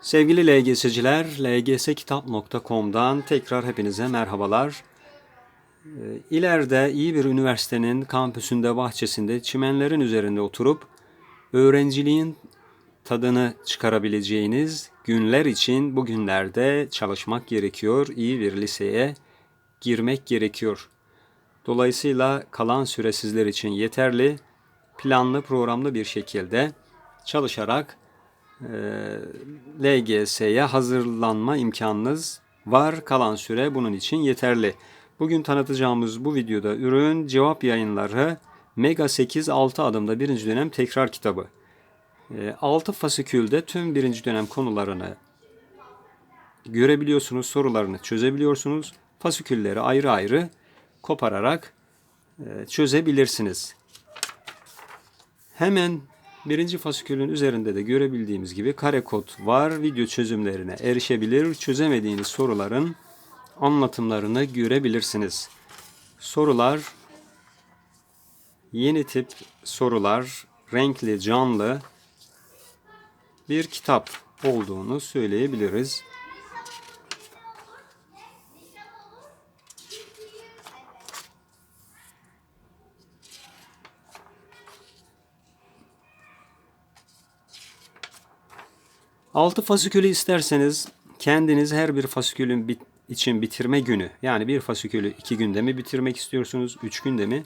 Sevgili LGS'ciler, lgskitap.com'dan tekrar hepinize merhabalar. Ee, İleride iyi bir üniversitenin kampüsünde, bahçesinde, çimenlerin üzerinde oturup öğrenciliğin tadını çıkarabileceğiniz günler için bugünlerde çalışmak gerekiyor. İyi bir liseye girmek gerekiyor. Dolayısıyla kalan süre sizler için yeterli. Planlı, programlı bir şekilde çalışarak LGS'ye hazırlanma imkanınız var. Kalan süre bunun için yeterli. Bugün tanıtacağımız bu videoda ürün cevap yayınları Mega 8 6 adımda birinci dönem tekrar kitabı. 6 fasikülde tüm birinci dönem konularını görebiliyorsunuz, sorularını çözebiliyorsunuz. Fasikülleri ayrı ayrı kopararak e, çözebilirsiniz. Hemen birinci fasikülün üzerinde de görebildiğimiz gibi kare kod var. Video çözümlerine erişebilir. Çözemediğiniz soruların anlatımlarını görebilirsiniz. Sorular yeni tip sorular, renkli, canlı bir kitap olduğunu söyleyebiliriz. Altı fasikülü isterseniz kendiniz her bir fasikülün bit için bitirme günü yani bir fasikülü iki günde mi bitirmek istiyorsunuz, üç günde mi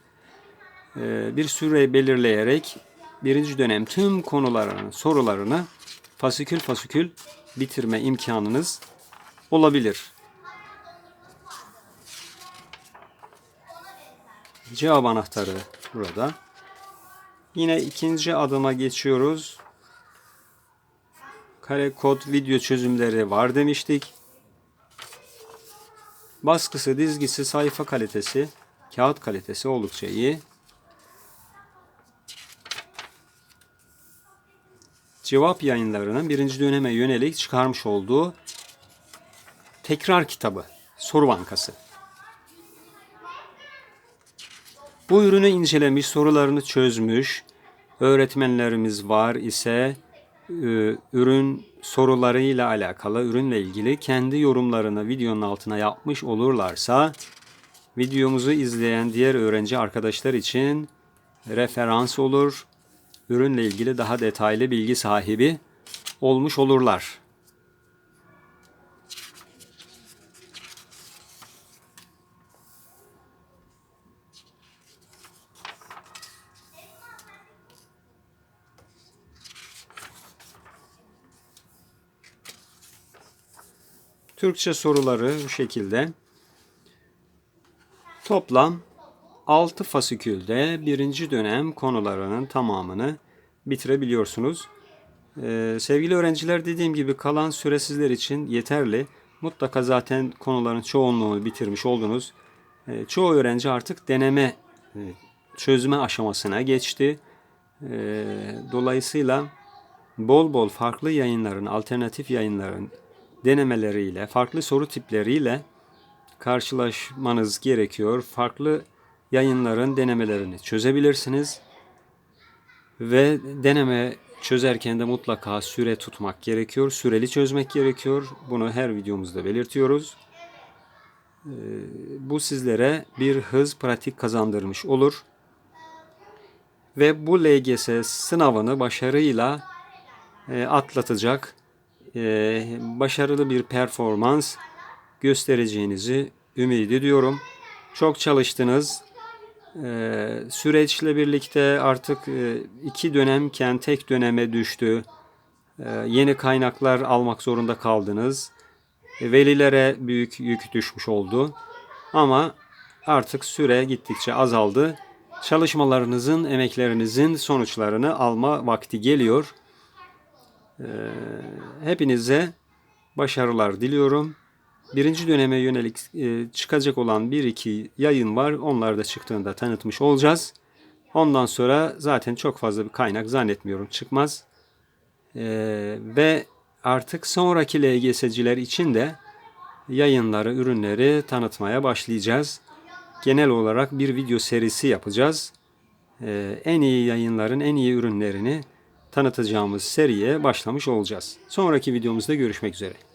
ee, bir süre belirleyerek birinci dönem tüm konularını, sorularını fasikül fasikül bitirme imkanınız olabilir. Cevap anahtarı burada. Yine ikinci adıma geçiyoruz. Kare kod video çözümleri var demiştik. Baskısı, dizgisi, sayfa kalitesi, kağıt kalitesi oldukça iyi. Cevap yayınlarının birinci döneme yönelik çıkarmış olduğu tekrar kitabı, soru bankası. Bu ürünü incelemiş, sorularını çözmüş öğretmenlerimiz var ise ürün sorularıyla alakalı, ürünle ilgili kendi yorumlarını videonun altına yapmış olurlarsa videomuzu izleyen diğer öğrenci arkadaşlar için referans olur. Ürünle ilgili daha detaylı bilgi sahibi olmuş olurlar. Türkçe soruları bu şekilde. Toplam 6 fasikülde birinci dönem konularının tamamını bitirebiliyorsunuz. Ee, sevgili öğrenciler dediğim gibi kalan süre sizler için yeterli. Mutlaka zaten konuların çoğunluğunu bitirmiş oldunuz. Ee, çoğu öğrenci artık deneme e, çözme aşamasına geçti. Ee, dolayısıyla bol bol farklı yayınların, alternatif yayınların denemeleriyle, farklı soru tipleriyle karşılaşmanız gerekiyor. Farklı yayınların denemelerini çözebilirsiniz. Ve deneme çözerken de mutlaka süre tutmak gerekiyor. Süreli çözmek gerekiyor. Bunu her videomuzda belirtiyoruz. Ee, bu sizlere bir hız pratik kazandırmış olur. Ve bu LGS sınavını başarıyla e, atlatacak e, başarılı bir performans göstereceğinizi ümit ediyorum. Çok çalıştınız. E, süreçle birlikte artık e, iki dönemken tek döneme düştü. E, yeni kaynaklar almak zorunda kaldınız. E, velilere büyük yük düşmüş oldu. Ama artık süre gittikçe azaldı. Çalışmalarınızın, emeklerinizin sonuçlarını alma vakti geliyor. Ee, hepinize başarılar diliyorum. Birinci döneme yönelik e, çıkacak olan bir iki yayın var. Onlar da çıktığında tanıtmış olacağız. Ondan sonra zaten çok fazla bir kaynak zannetmiyorum çıkmaz. Ee, ve artık sonraki LGS'ciler için de yayınları, ürünleri tanıtmaya başlayacağız. Genel olarak bir video serisi yapacağız. Ee, en iyi yayınların en iyi ürünlerini tanıtacağımız seriye başlamış olacağız. Sonraki videomuzda görüşmek üzere.